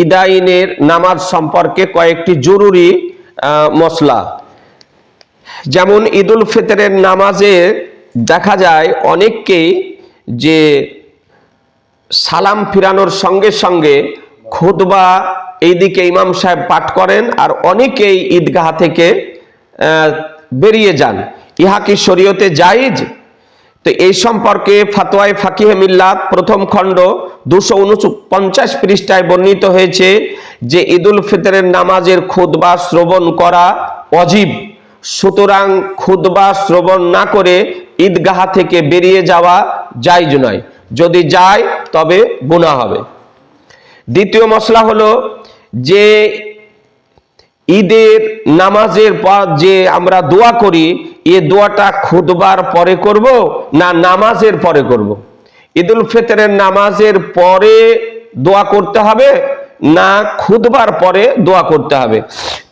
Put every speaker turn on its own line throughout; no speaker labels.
ইদাইনের নামাজ সম্পর্কে কয়েকটি জরুরি মশলা যেমন ঈদুল ফিতরের নামাজে দেখা যায় অনেককেই যে সালাম ফিরানোর সঙ্গে সঙ্গে খুতবা এইদিকে ইমাম সাহেব পাঠ করেন আর অনেকেই ঈদগাহ থেকে বেরিয়ে যান। ইহা কি শরীয়তে জায়েজ? তো এই সম্পর্কে ফাতোয়ায় ফাকিহে মিল্লাত প্রথম খণ্ড দুশো উনপঞ্চাশ পৃষ্ঠায় বর্ণিত হয়েছে যে ঈদুল ফিতরের নামাজের খুতবা শ্রবণ করা অজীব সুতরাং খুতবা শ্রবণ না করে ঈদগাহ থেকে বেরিয়ে যাওয়া জায়জ নয়। যদি যায়, তবে গুনাহ হবে। দ্বিতীয় মশলা হলো যে ঈদের নামাজের পর যে আমরা দোয়া করি, এ দোয়াটা খুদবার পরে করব না নামাজের পরে করব। ঈদুল ফিতরের নামাজের পরে দোয়া করতে হবে না খুদবার পরে দোয়া করতে হবে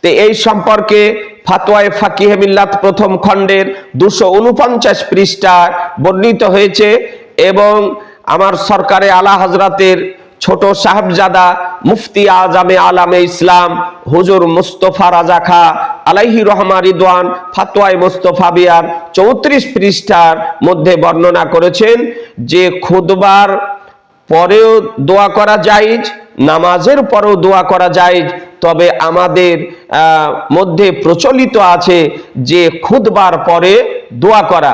তো এই সম্পর্কে ফাতোয়ায় ফাকিহে মিল্লাত প্রথম খণ্ডের দুশো উনপঞ্চাশ পৃষ্ঠায় বর্ণিত হয়েছে এবং আমার সরকারে আলা হজরতের ছোট সাহেবজাদা মুফতি আজামে আলামে ইসলাম, হুজুর মুস্তফা রাজা খা আলাইহি রহমা রিদওয়ান ফাতোয়াই মুস্তফা বিয়ার চৌত্রিশ পৃষ্ঠার মধ্যে বর্ণনা করেছেন যে খুদবার পরেও দোয়া করা জায়েজ, নামাজের পরেও দোয়া করা জায়েজ, তবে আমাদের মধ্যে প্রচলিত আছে যে খুদবার পরে দোয়া করা।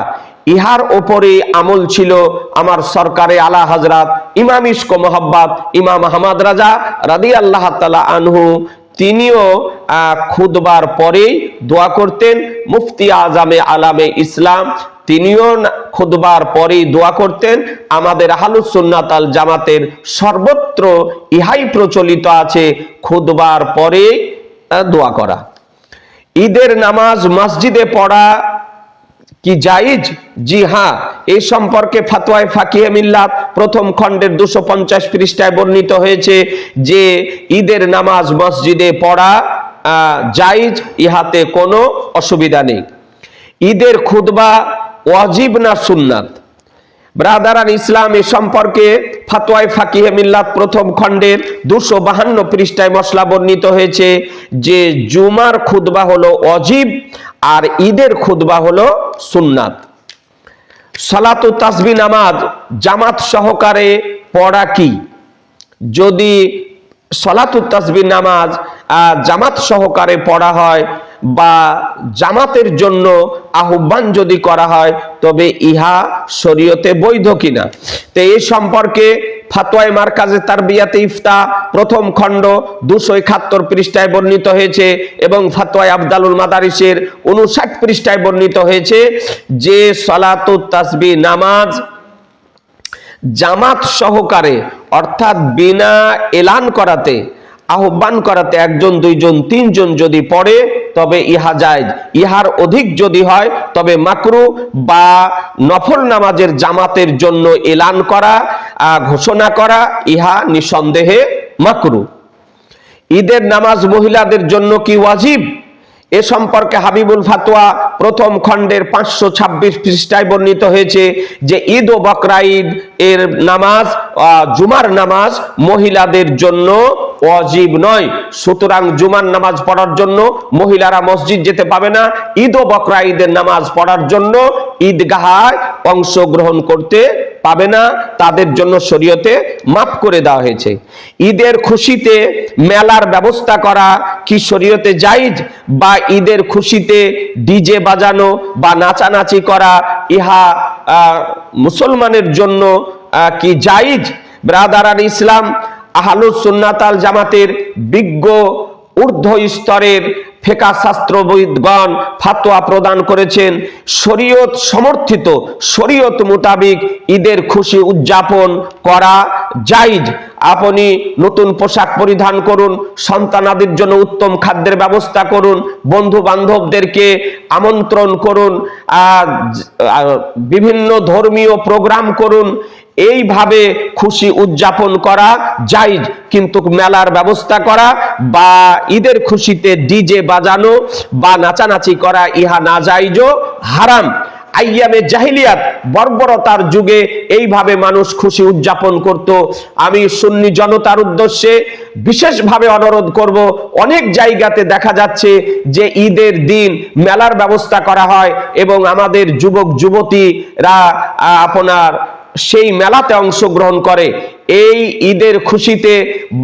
ইহার ওপরে আমল ছিল আমার সরকারে আলা হজরত ইমাম ইস্ক মোহাব্বত, ইমাম আহমদ রাজা রাদি আল্লাহ তালা আনহু। তিনিও খুদবার পরেই দোয়া করতেন, মুফতি আজামে আলামে ইসলাম। তিনিও খুদবার পরেই দোয়া করতেন, আমাদের আহলুসুন্নাত আল জামাতের সর্বত্র ইহাই প্রচলিত আছে খুদবার পরে দোয়া করা। ঈদের নামাজ মসজিদে পড়া কি জায়েজ? জি হ্যাঁ এই সম্পর্কে ফাতোয়ায় ফাকিহে মিল্লাত প্রথম খণ্ডের দুশো পঞ্চাশ পৃষ্ঠায় বর্ণিত হয়েছে যে, ঈদের নামাজ মসজিদে পড়া জায়েজ, ইহাতে কোনো অসুবিধা নেই। ঈদের খুতবা ওয়াজিব না সুন্নাত? ব্রাদারান ইসলাম, এ সম্পর্কে ফাতোয়ায় ফাকিহে মিল্লাত প্রথম খণ্ডের দুশো বাহান্ন পৃষ্ঠায় মশলা বর্ণিত হয়েছে যে, জুমার খুতবা হলো অজীব আর ঈদের খুতবা হলো সুন্নাত। সালাতু তাসবি নামাজ জামাত সহকারে পড়া কি? যদি সলাতু তাসবি নামাজ জামাত সহকারে পড়া হয় বা জামাতের জন্য আহ্বান যদি করা হয়, তবে ইহা শরীয়তে বৈধ কিনা? তো এই সম্পর্কে ফাতোয়ায় মার্কাজে তার বিয়াতে ইফতা, প্রথম খণ্ড দুশো একাত্তর পৃষ্ঠায় বর্ণিত হয়েছে এবং ফাতোয়ায় আবদালুল মাদারিসের উনষাট পৃষ্ঠায় বর্ণিত হয়েছে। যে সলাতু তাসবি নামাজ জামাত সহকারে, অর্থাৎ বিনা এলান করাতে, আহ্বান করাতে একজন, দুইজন, তিনজন যদি পড়ে, তবে ইহা যায় ইহার অধিক যদি হয়, তবে মাকরু বা নফল নামাজের জামাতের জন্য এলান করা ঘোষণা করা ইহা নিঃসন্দেহে মাকরু। ঈদের নামাজ মহিলাদের জন্য কি ওয়াজিব? এ সম্পর্কে হাবিবুল ফাতোয়া প্রথম খণ্ডের পাঁচশো ছাব্বিশ পৃষ্ঠায় বর্ণিত হয়েছে যে ঈদ ও বকরা ঈদ এর নামাজ জুমার নামাজ মহিলাদের জন্য অজীব নয়। সুতরাং জুমার নামাজ পড়ার জন্য মহিলারা মসজিদ যেতে পাবে না। ঈদ ও বকরা ঈদের নামাজ পড়ার জন্য ঈদগাহায় অংশগ্রহণ করতে পাবে না, তাদের জন্য শরীয়তে মাফ করে দেওয়া হয়েছে। ঈদের খুশিতে মেলার ব্যবস্থা করা কি শরীয়তে জায়েজ বা ঈদের খুশিতে ডিজে বাজানো বা নাচানাচি করা, ইহা মুসলমানের জন্য কি জায়েজ? ব্রাদারান ইসলাম, আহলুস সুন্নাতাল জামাতের বিজ্ঞ ঊর্ধ্ব স্তরের ফেকা শাস্ত্রবিদগণ ফাতোয়া প্রদান করেছেন। শরীয়ত সমর্থিত, শরীয়ত মোতাবিক ঈদের খুশি উদযাপন করা জায়েজ। আপনি নতুন পোশাক পরিধান করুন, সন্তানাদের জন্য উত্তম খাদ্যের ব্যবস্থা করুন বন্ধু বান্ধবদেরকে আমন্ত্রণ করুন বিভিন্ন ধর্মীয় প্রোগ্রাম করুন এইভাবে খুশি উদযাপন করা, জায়েজ কিন্তু মেলার ব্যবস্থা করা বা ঈদের খুশিতে ডিজে বাজানো বা নাচানাচি করা ইহা না জাইজ হারাম। আইয়ামে জাহিলিয়াত বর্বরতার যুগে এইভাবে মানুষ খুশি উদযাপন করত। আমি সুন্নি জনতার উদ্দেশ্যে বিশেষভাবে অনুরোধ করব, অনেক জায়গাতে দেখা যাচ্ছে যে ঈদের দিন মেলার ব্যবস্থা করা হয় এবং আমাদের যুবক যুবতীরা আপনার সেই মেলাতে অংশগ্রহণ করে। এই ঈদের খুশিতে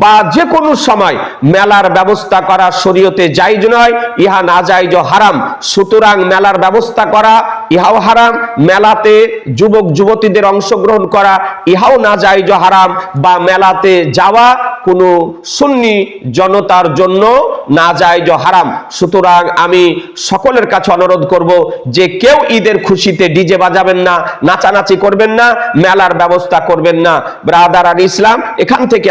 বা যে কোনো সময় মেলার ব্যবস্থা করা শরীয়তে জায়জ নয়, ইহা না জায়জ হারাম। সুতরাং মেলার ব্যবস্থা করা ইহাও হারাম, মেলাতে যুবক যুবতীদের অংশগ্রহণ করা ইহাও না জায়জ হারাম, বা মেলাতে যাওয়া কোনো সুন্নি জনতার জন্য না জায়জ হারাম। সুতরাং আমি সকলের কাছে অনুরোধ করব যে কেউ ঈদের খুশিতে ডিজে বাজাবেন না, নাচানাচি করবেন না, মেলার ব্যবস্থা করবেন না। ব্রাদার আর ইসলাম এখান থেকে